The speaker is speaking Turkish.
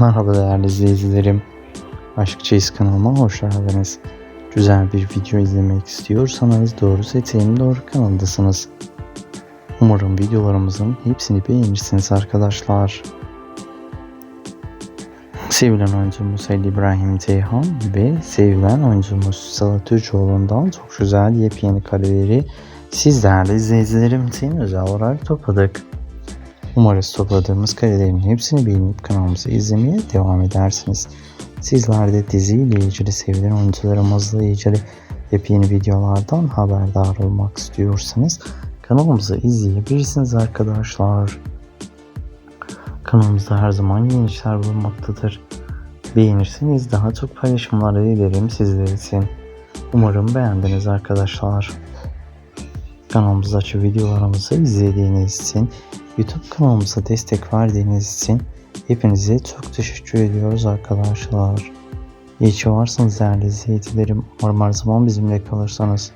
Merhaba değerli izleyicilerim. Aşk Çeyiz kanalıma hoş geldiniz. Güzel bir video izlemek istiyorsanız doğru seçeneğin doğru kanaldasınız. Umarım videolarımızın hepsini beğenirsiniz arkadaşlar. Sevilen oyuncumuz Ali İbrahim Ceyhan ve sevilen oyuncumuz Sıla Türkoğlu'ndan çok güzel yepyeni kareleri siz değerli izleyicilerim için özel olarak topladık. Umarız topladığımız karelerin hepsini beğenip kanalımızı izlemeye devam edersiniz. Sizler de diziyle ilgili sevilen oyuncularımızla ilgili yepyeni videolardan haberdar olmak istiyorsanız kanalımızı izleyebilirsiniz arkadaşlar. Kanalımızda her zaman yeni işler bulunmaktadır. Beğenirseniz daha çok paylaşımlar ederim sizler için. Umarım beğendiniz arkadaşlar. Kanalımızdaki videolarımızı izlediğiniz için, YouTube kanalımıza destek verdiğiniz için hepinize çok teşekkür ediyoruz arkadaşlar. İyi ki varsınız değerli izleyicilerim. Umarım her zaman bizimle kalırsanız.